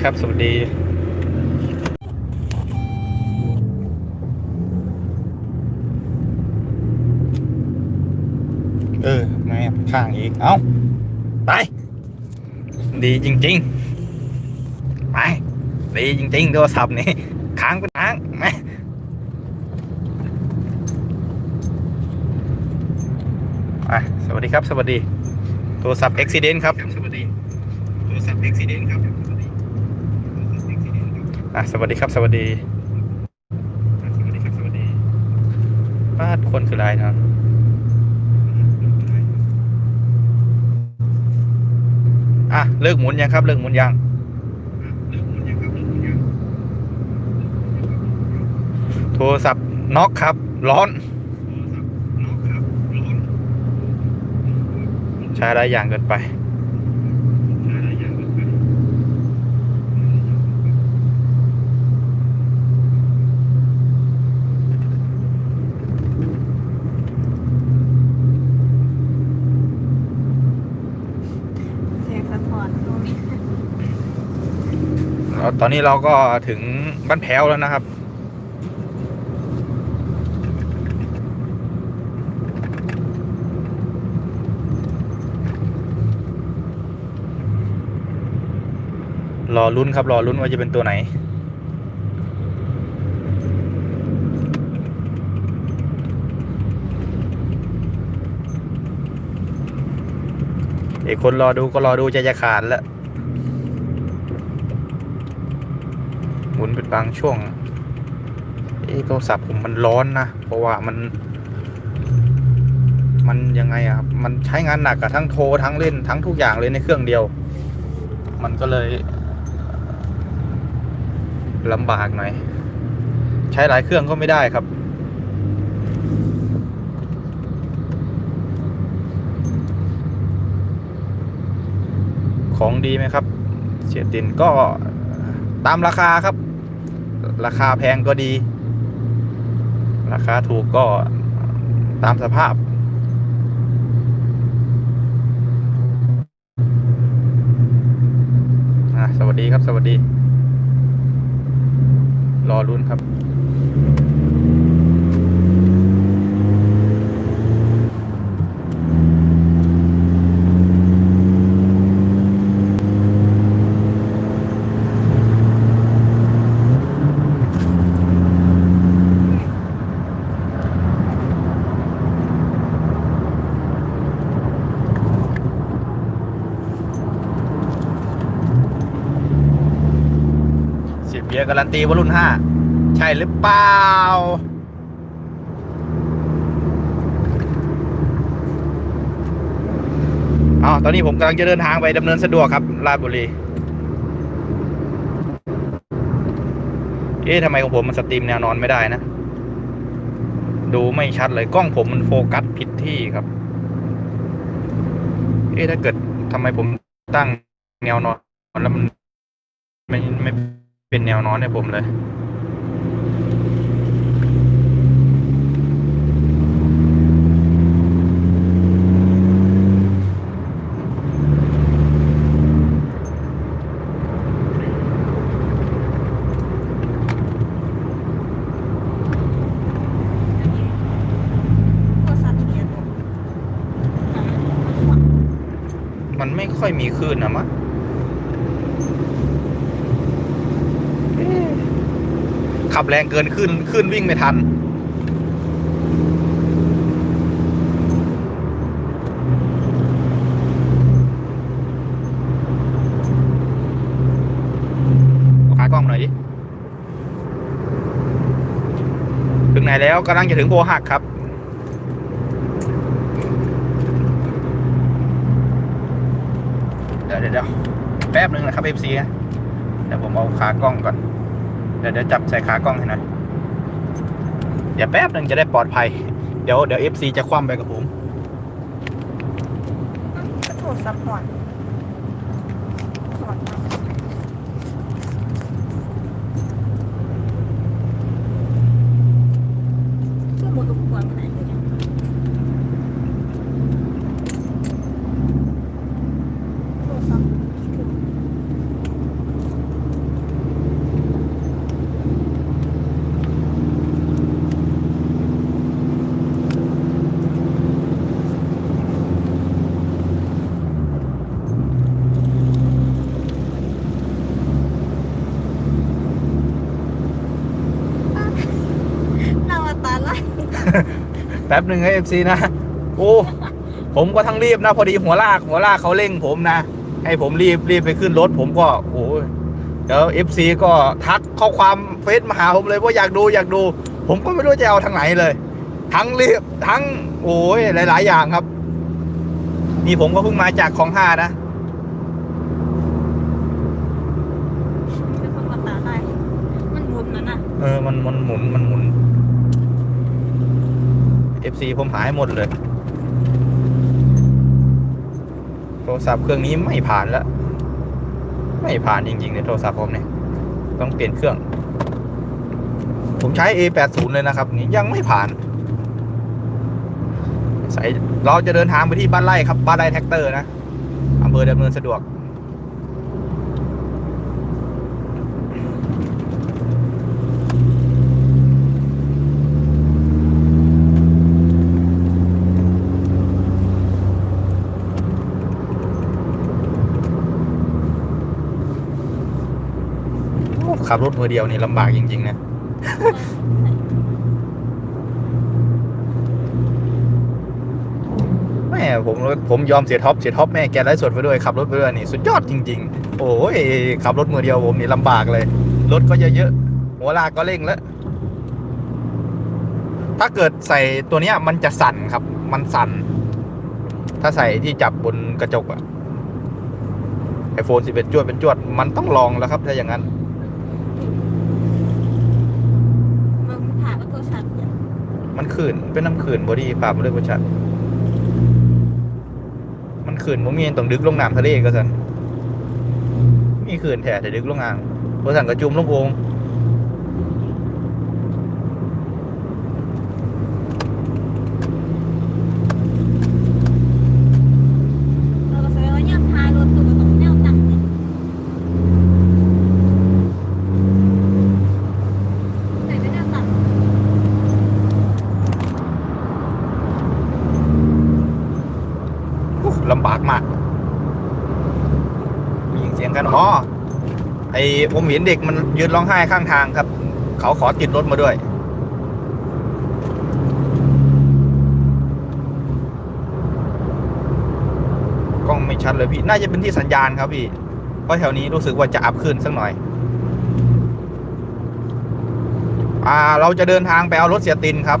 วัสดีครับ สวัสดีเออไงอะข้างอีก เอาไป ดีจริง ๆ ไป ดีจริง ๆ โทรศัพท์นี่ค้างเป็นค้างไหมไปสวัสดีครับ สวัสดี โทรศัพท์อุบิเหตุครับ สวัสดี โทรศัพท์อุบิเหตุครับ อะสวัสดีครับสวัสดีอะสวัสดีครับสวัสดีบ้านคนคืออะไรเนาะอะเลิกหมุนยังครับ เลิกหมุนยังโทรศัพท์น็อกครับ ร้อน ใช้ได้อย่างเกินไป เสียงสะท้อนตรงนี้ แล้ว ตอนนี้เราก็ถึงบ้านแพ้วแล้วนะครับ รอลุ้นครับ รอลุ้นว่าจะเป็นตัวไหนเอกคนรอดูก็รอดูใจจะขาดแล้ว มุนเป็นบางช่วงเอะโทรศัพท์ผมมันร้อนนะ เพราะว่ามัน มันยังไงอะครับมันใช้งานหนักอะทั้งโทรทั้งเล่นทั้งทุกอย่างเลยในเครื่องเดียว มันก็เลยลำบากหน่อย ใช้หลายเครื่องก็ไม่ได้ครับของดีไหมครับ เสียตินก็ตามราคาครับ ราคาแพงก็ดี ราคาถูกก็ตามสภาพอะสวัสดีครับ สวัสดี รอรุ่นครับ เสี ยเบียร์การันตีว่ารุ่นห้าใช่หรือเปล่าอ๋อตอนนี้ผมกำลังจะเดินทางไปดำเนินสะดวกครับราชบุรี เอ๊ะทำไมของผมมันสตรีมแนวนอนไม่ได้นะ ดูไม่ชัดเลยกล้องผมมันโฟกัสผิดที่ครับ เอ๊ะถ้าเกิดทำไมผมตั้งแนวนอนแล้วมันไม่ไม่ เป็นแนวนอนให้ผมเลย มันไม่ค่อยมีคลื่นนะมะเอ๊ะ ขับแรงเกินขึ้นขึ้นวิ่งไม่ทัน ขากล้องหน่อยดิ ถึงไหนแล้วกำลังจะถึงโพหักครับเดี๋ยวเดี๋ยวแป๊บนึงนะครับ FC นะเดี๋ยวผมเอาขากล้องก่อน เดี๋ยวเดี๋ยวจับใส่ขากล้องให้หน่อยเดี๋ยวแป๊บหนึ่งจะได้ปลอดภัย เดี๋ยวเดี๋ยวเอฟซีจะคว่ำไปกับผมโทรศัพท์ผ่อนผ่อนชั่วโมงตุกควรไหนเนี่ยโทรศัพท์คิดถึง แป๊บหนึ่งให้เอฟซีนะโอ้ผมก็ทั้งรีบนะพอดีหัวลากหัวลากเขาเร่งผมนะ ให้ผมรีบรีบไปขึ้นรถ ผมก็โอ้ยเดี๋ยวเอฟซีก็ทักข้อความเฟซมาหาผมเลยว่าอยากดูอยากดู ผมก็ไม่รู้จะเอาทางไหนเลย ทั้งรีบทั้ง โอ้ยหลาย ๆ อย่างครับ นี่ผมก็เพิ่งมาจากของห้านะจะต้องมาตาได้มันหมุนนะน่ะเออมันมันหมุนมันหมุน FC ผมหายหมดเลย โทรศัพท์เครื่องนี้ไม่ผ่านแล้ว ไม่ผ่านจริงๆในโทรศัพท์ผมเนี่ย ต้องเปลี่ยนเครื่อง ผมใช้ A80 เลยนะครับ นี่ยังไม่ผ่านใส่เราจะเดินทางไปที่บ้านไร่ครับ บ้านไร่แท็กเตอร์นะอำเภอดำเนินสะดวก ขับรถมือเดียวนี่ลำบากจริง ๆ นะ แม่ผมผมยอมเสียท็อปเสียท็อปแม่แกไลฟ์สดไปด้วยขับรถไปด้วยนี่สุดยอดจริง ๆ โอ้ยขับรถมือเดียวผมนี่ลำบากเลย รถก็เยอะๆหัวลากก็เร่งแล้ว ถ้าเกิดใส่ตัวเนี้ย มันจะสั่นครับ มันสั่น ถ้าใส่ที่จับบนกระจกอะไอโฟน11จวดเป็นจวด มันต้องลองแล้วครับ ถ้าอย่างนั้น มันถามว่าตัวสัตว์เนี่ยมันขื่นเป็นน้ำขื่นบอดี้ปราบเรื่อยประชัดมันขื่นผมมีต้องดึกลงน้ำทะเลก็สันมีขื่นแถแต่ดึกลงอ่างเพราะสันกระจุมลงโพง เราก็แสดงว่าย่ำทายรถตัวก็ต้องแนวตั้งเนี่ยใส่เป็นแนวตั้ง อุ๊ยลำบากมากมียิงเสียงกันอ๋อไอ ผมเห็นเด็กมันยืนร้องไห้ข้างทางครับ เขาขอติดรถมาด้วย กล้องไม่ชัดเลยพี่ น่าจะเป็นที่สัญญาณครับพี่ เพราะแถวนี้รู้สึกว่าจะอัพขึ้นสักหน่อย อ่า เราจะเดินทางไปเอารถเสียตินครับ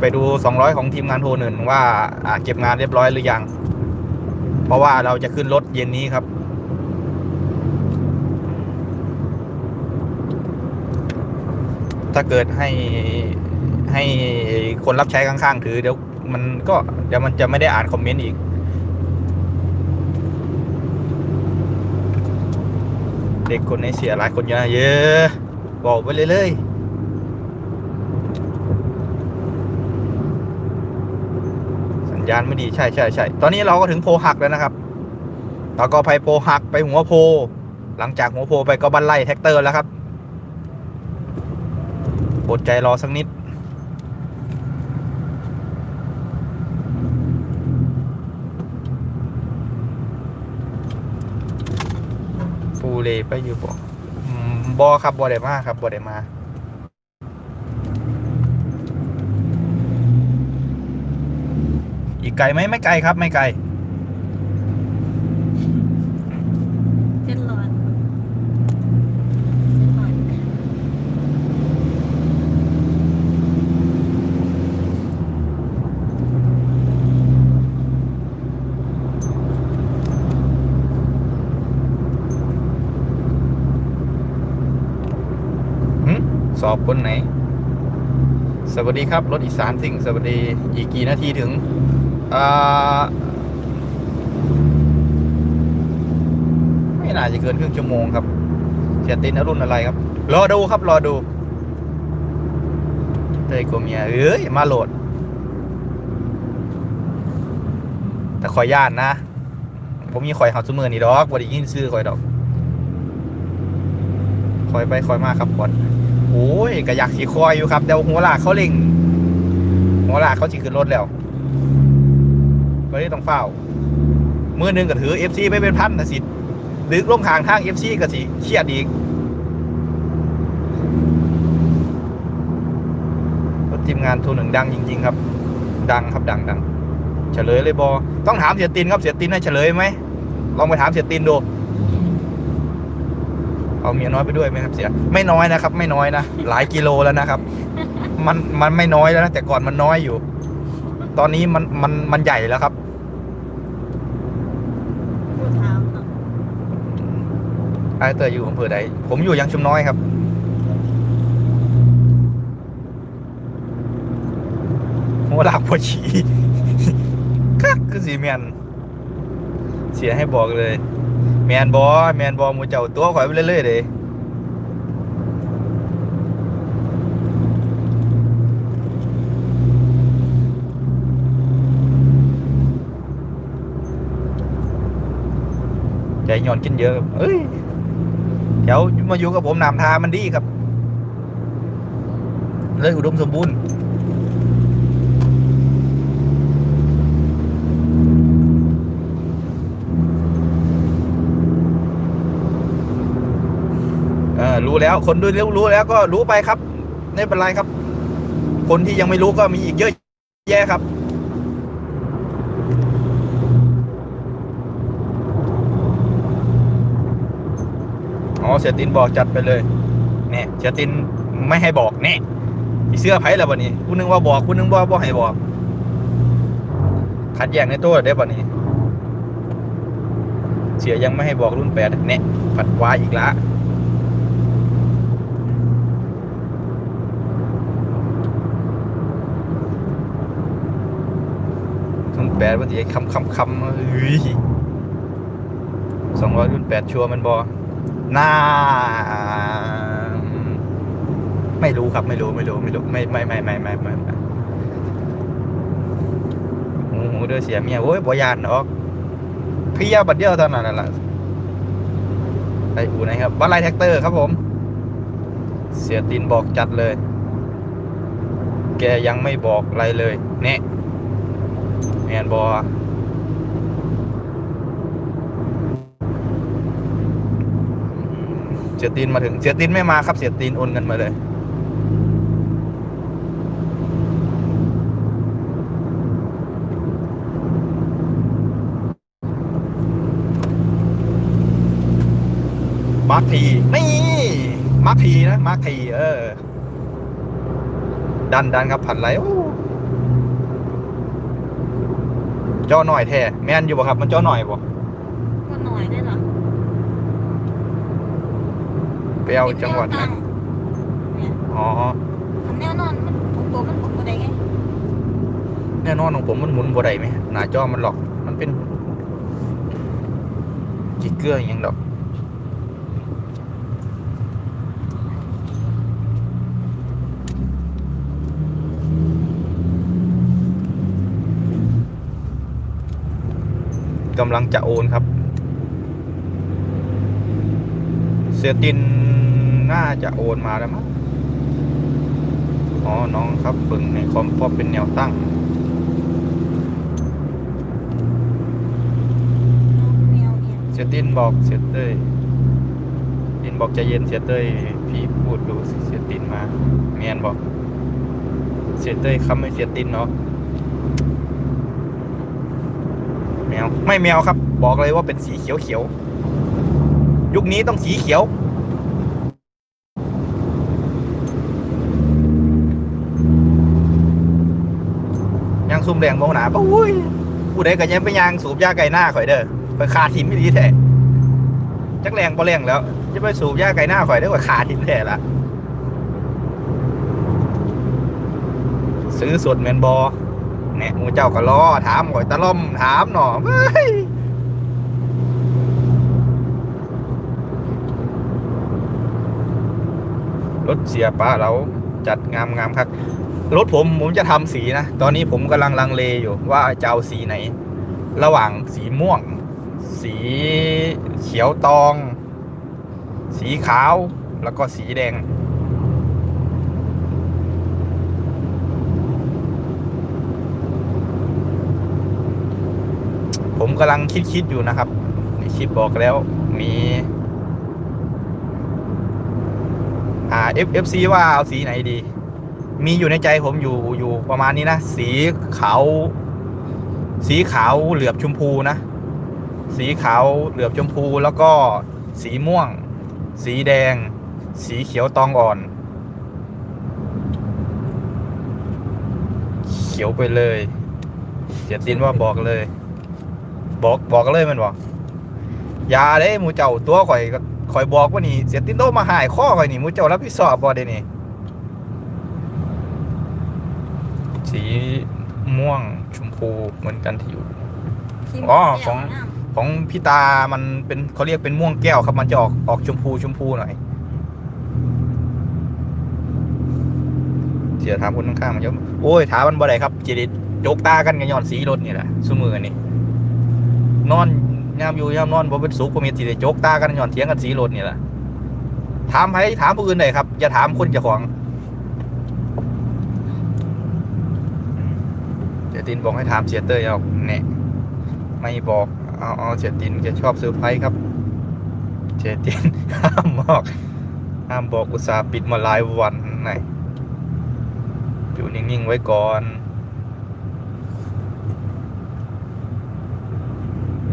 ไปดู 200 ของทีมงานโทรหนึ่งว่า อ่า เก็บงานเรียบร้อยหรือยัง เพราะว่าเราจะขึ้นรถเย็นนี้ครับ ถ้าเกิดให้ให้คนรับใช้ข้างๆ ถือเดี๋ยวมันก็เดี๋ยวมันจะไม่ได้อ่านคอมเมนต์อีก เด็กคนในเสียหลายคนเยอะเยอะบอกไปเลยเลยสัญญาณไม่ดีใช่ใช่ใช่ตอนนี้เราก็ถึงโพหักแล้วนะครับเราก็ไปโพหักไปหัวโพ หลังจากหัวโพไปก็บันไล่แท็กเตอร์แล้วครับ อดใจรอสักนิด ฟูเลไปอยู่บ่อืมบอครับบอได้มาครับบอได้มาอีกไกลไหมไม่ไกลครับ ไม่ไกล เจ็ดร้อย หึ สอบคนไหน สวัสดีครับ รถอีสานสิ่ง สวัสดีอีกกี่นาทีถึงอ่าไม่น่าจะเกินครึ่งชั่วโมงครับเสียตินอรุ่นอะไรครับ รอดูครับ รอดูเฮ้ยกูเมียเอ้ย มาโหลด แต่คอยย่านนะ ผมมีคอยหาซุมือนี่ดอกบ่ได้ยินซื้อคอยดอกคอยไปคอยมาครับก่อน โอ้ยก็อยากขี่คอยอยู่ครับเดี๋ยวหัวลากเขาเล็งหัวลากเขาสิขึ้นรถแล้วก็เลยต้องเฝ้ามือหนึงก็ถือ FC ไปเป็นพันนะสิดึกลงทางทาง FC ก็สิเครียดอีกทีมงานทูหนึ่งดังจริง ๆ ครับ ดังครับดังดังเฉลยเลยบอต้องถามเสียตินครับเสียตินให้เฉลยไหมลองไปถามเสียตินดู เอาเมียน้อยไปด้วยไหมครับเสีย ไม่น้อยนะครับ ไม่น้อยนะ หลายกิโลแล้วนะครับ มันมันไม่น้อยแล้วนะแต่ก่อนมันน้อยอยู่ ตอนนี้มันมันมันใหญ่แล้วครับพูดถามเนาะไอเตอร์อยู่อำเภอใด ผมอยู่ยังชุมน้อยครับหัวลักหัวฉีคักคือสีแมนเสียให้บอกเลย แมนบอแมนบอมูเจ้าตัวข่อยไปเรื่อยๆเลยใจหย่อนกินเยอะเอ้ยเดี๋ยวมาอยู่กับผมนำทางมันดีครับ เลยอุดมสมบูรณ์ รู้แล้ว คนดูรู้รู้แล้วก็รู้ไปครับไม่เป็นไรครับ คนที่ยังไม่รู้ก็มีอีกเยอะแยะครับอ๋อเสียตินบอกจัดไปเลยเนี่ยเสียตินไม่ให้บอกเนี่ยเสื้อไผ่แล้วบันนี้คุณนึงว่าบอกคุณนึงว่าบ่ให้บอกขัดแย้งในตัวได้บันนี้เสียยังไม่ให้บอกรุ่นแปดเนี่ยผัดวายอีกละ แปดวันที่คำคำคำเฮ้ยสองร้อยรุ่นแปดชัวร์มันบอน่าไม่รู้ครับไม่รู้ไม่รู้ไม่รู้ไม่ไม่ไม่ไม่ไม่ไม่ไม่โอ้โหเดือเสียเมียโอ้ยบ่ยานออกเพียบัดเดียวเท่านั้นแหละไปอูไหนครับบ้านไรแท็กเตอร์ครับผม เสียตินบอกจัดเลย แกยังไม่บอกอะไรเลยเนี่ย แมนบอเสียตีนมาถึง เสียตีนไม่มาครับ เสียตีนโอนเงินมาเลย มาร์คทีนี่มาร์คทีนะ มาร์คทีเออ ดันดันครับ ผันไหลโอ้ จอหน่อยแท้แมนอยู่บ่ครับ มันจอหน่อยบ่ก็หน่อยได้เหรอไปเอาจังหวัดนั้นั้นนอ๋อแน่นอนมันของตัวมันของตัวใดไงแน่นอนของผมมันหมุนบ่ได้ไหมหน้าจอมันหลอกมันเป็นจิกเกอร์อหย่างดอก กำลังจะโอนครับ เสียตินน่าจะโอนมาแล้วมั้งอ๋อ น้องครับเบิ่งในคอมพราะเป็นแนวตั้งเสียตินบอกเสียเต้ยตินบอกใจเย็นเสียเต้ยพี่พูดดูเสียตินมาเมียนบอก เสียเต้ยคำไม่เสียตินเนาะแมวไม่แมวครับ บอกเลยว่าเป็นสีเขียวเขียวยุคนี้ต้องสีเขียว ยางซุ่มแดงโมหนาปะอุ้ยผู้ใดก็ยังไปยางสูบยาไก่หน้าข่อยเด้อข่อยขาดทิมไม่ดีแท้จักแรงบ่แรงแล้วจะไปสูบยาไก่หน้าข่อยได้อข่อยขาดทิมแท้ละซื้อสดแมนบอ เนี่ยหมูเจ้าก็รอถามข่อยตะล่อมถามหน่อเฮ้ยรถเสียป้าเราจัดงามงามครับรถผมผมจะทำสีนะ ตอนนี้ผมกำลังลังเลอยู่ว่าจะเอาสีไหน ระหว่างสีม่วง สีเขียวตอง สีขาวแล้วก็สีแดง กำลังคิดคิดอยู่นะครับในคลิปบอกแล้วมีอ่า F F C ว่าเอาสีไหนดี มีอยู่ในใจผมอยู่อยู่ประมาณนี้นะ สีขาว สีขาวเหลือบชมพูนะ สีขาวเหลือบชมพูแล้วก็สีม่วง สีแดง สีเขียวตองอ่อน เขียวไปเลยเสียตินว่าบอกเลย บอกบอกเลยมันบอกอยาเด้หมูเจ้าตัวข่อยก็ข่อยบอกว่านี่เสียตินโตมาหายข้อข่อยนี่หมูเจ้ารับผิดชอบบ่ได้นี่สีม่วงชมพูเหมือนกันที่อยู่ที่อ๋อเรียกของน้ำของพี่ตามันเป็นเขาเรียกเป็นม่วงแก้วครับมันจะออกออกชมพูชมพูหน่อยเสียถามคนข้างๆมันเยอะโอ้ยถามมันบ่ได้ครับจิริตโจกตากันกันย้อนสีรถนี่แหละสมือนี่ นอนยามอยู่ยามนอนบ่เป็นสุขบ่มีสิได้โจกตากันย้อนเถียงกันสีรถนี่แหละถามใครถามผู้อื่นได้ครับ อย่าถามคนเจ้าของเสียตินบอกให้ถามเสียเตยเอาเนี่ยไม่บอกเอาเอาเสียตินแกชอบซอร์ไพรส์ครับ เสียตินห้ามบอกห้ามบอกอุตสาห์ปิดมาหลายวันไหนอยู่นิ่งๆไว้ก่อน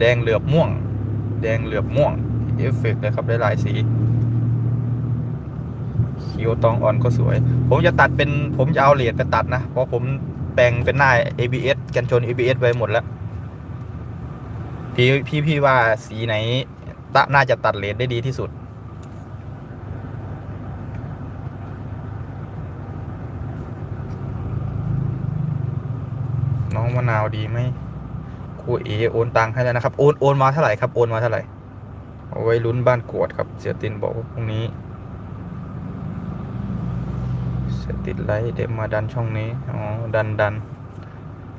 แดงเหลือบม่วง แดงเหลือบม่วงเอฟเฟกต์เลยครับได้หลายสีเขียวตองอ่อนก็สวย ผมจะตัดเป็นผมจะเอาเหรียญไปตัดนะ เพราะผมแปลงเป็นหน้า ABS กันชน ABS ไว้หมดแล้ว พี่พี่พี่ว่าสีไหนตะน่าจะตัดเลนได้ดีที่สุด น้องมะนาวดีไหม ครูเอโอนตังค์ให้แล้วนะครับ โอนโอนมาเท่าไหร่ครับ โอนมาเท่าไหร่เอาไว้ลุ้นบ้านกวดครับ เสียตินบอกว่าพรุ่งนี้ เสียติดไลท์เดี๋ยวมาดันช่องนี้ อ๋อ ดันดัน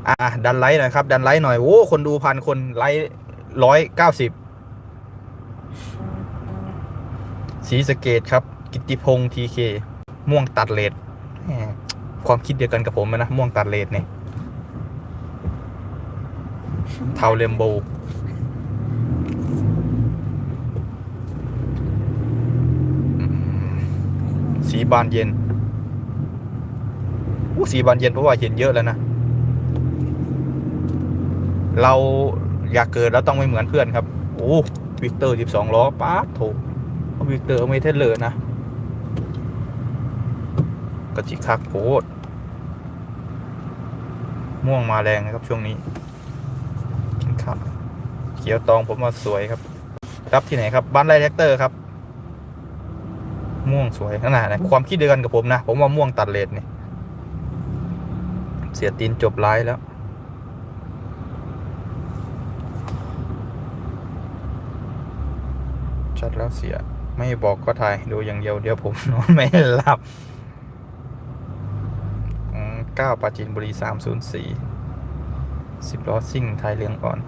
อะดันไลท์หน่อยครับ ดันไลท์หน่อย โอ้ คนดูพันคนไลท์ร้อยเก้าสิบสีสเกตครับ กิติพงษ์ทีเค ม่วงตัดเลดความคิดเดียวกันกับผมนะ ม่วงตัดเลดเนี่ย เทาเลมโบสีบานเย็นอู้สีบานเย็นเพราะว่าเห็นเยอะแล้วนะ เราอยากเกิดแล้วต้องไม่เหมือนเพื่อนครับ โอ้วิกเตอร์12ล้อป๊าบโถวิกเตอร์ไม่เท่เลยนะกระจิกคักโคตรม่วงมาแรงนะครับช่วงนี้ ครับ เขียวตองผมว่าสวยครับ รับที่ไหนครับ บ้านไรแท็กเตอร์ครับ ม่วงสวยขนาดไหนความคิดเดียวกันกับผมนะ ผมว่าม่วงตัดเลนนี่ยเสียตีนจบไลฟ์แล้ว ชัดแล้วเสีย ไม่บอกก็ถ่าย ดูอย่างเดียวเดี๋ยวผมนอนไม่หลับเก้าปราจีนบุรีสามศูนย์สี่ สิบล้อซิ่งไทยเรืองอ่อน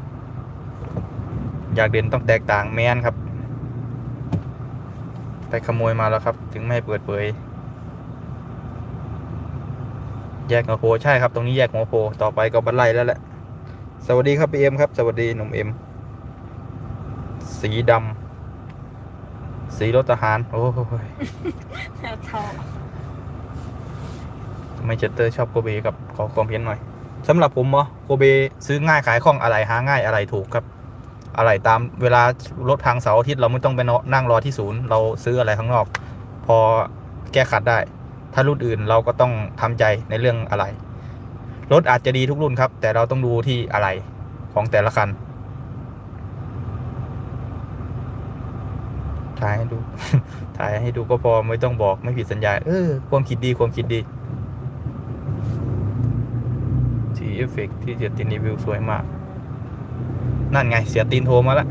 อยากเด่นต้องแตกต่างแมนครับ ไปขโมยมาแล้วครับ ถึงไม่ให้เปิดเผยแยกหัวโพใช่ครับ ตรงนี้แยกหัวโพต่อไปก็บันไลแล้วแหละ สวัสดีครับพี่เอ็มครับ สวัสดีหนุ่มเอ็ม สีดำสีรถทหาร โอ้ยแถวเทาทำไมเจตเตอร์ชอบโกเบกับขอความเห็นหน่อย สำหรับผมเหรอโกเบซื้อง่ายขายคล่องอะไรหาง่ายอะไรถูกครับอะไรตามเวลารถทางเสาร์อาทิตย์เราไม่ต้องไปนั่งรอที่ศูนย์ เราซื้ออะไรข้างนอก พอแก้ขัดได้ ถ้ารุ่นอื่นเราก็ต้องทำใจในเรื่องอะไร รถอาจจะดีทุกรุ่นครับ แต่เราต้องดูที่อะไรของแต่ละคันถ่ายให้ดูถ่ายให้ดูก็พอไม่ต้องบอกไม่ผิดสัญญาเออความคิดดีความคิดดี สีเอฟเฟกต์ที่เสียตินรีวิวสวยมาก นั่นไงเสียตีนโทรมาแล้ว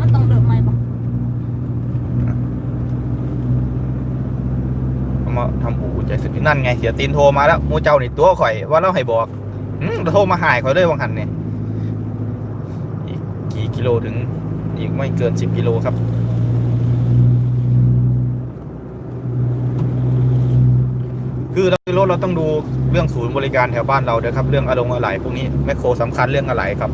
มันต้องเดิมไหมบอกเอามาทำอู่ใจสุดนั่นไงเสียตีนโทรมาแล้วหมูเจ้านี่ตัวข่อยว่าเราให้บอกอืมโทรมาหายข่อยเลยวังหันเนี่ยอีกกี่กิโลถึง อีกไม่เกินสิบกิโลครับ คือเรารถเราต้องดูเรื่องศูนย์บริการแถวบ้านเราเด้อครับ เรื่องอารมณ์อะไรพวกนี้แมคโครสำคัญเรื่องอะไรครับ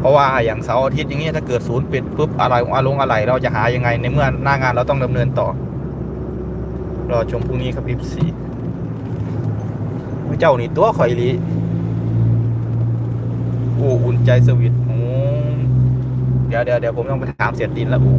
เพราะว่าอย่างเสาร์อาทิตย์อย่างเงี้ยถ้าเกิดศูนย์ปิดปุ๊บอะไรอารมณ์อะไรเราจะหายังไงในเมื่อหน้างานเราต้องดำเนินต่อรอชมพรุ่งนี้ครับพี่สีเจ้านี่ตัวข่อยลีโอ้อุ่นใจสวิตโอ้เดี๋ยวเดี๋ยวเดี๋ยวผมต้องไปถามเสียดินแล้วโอ้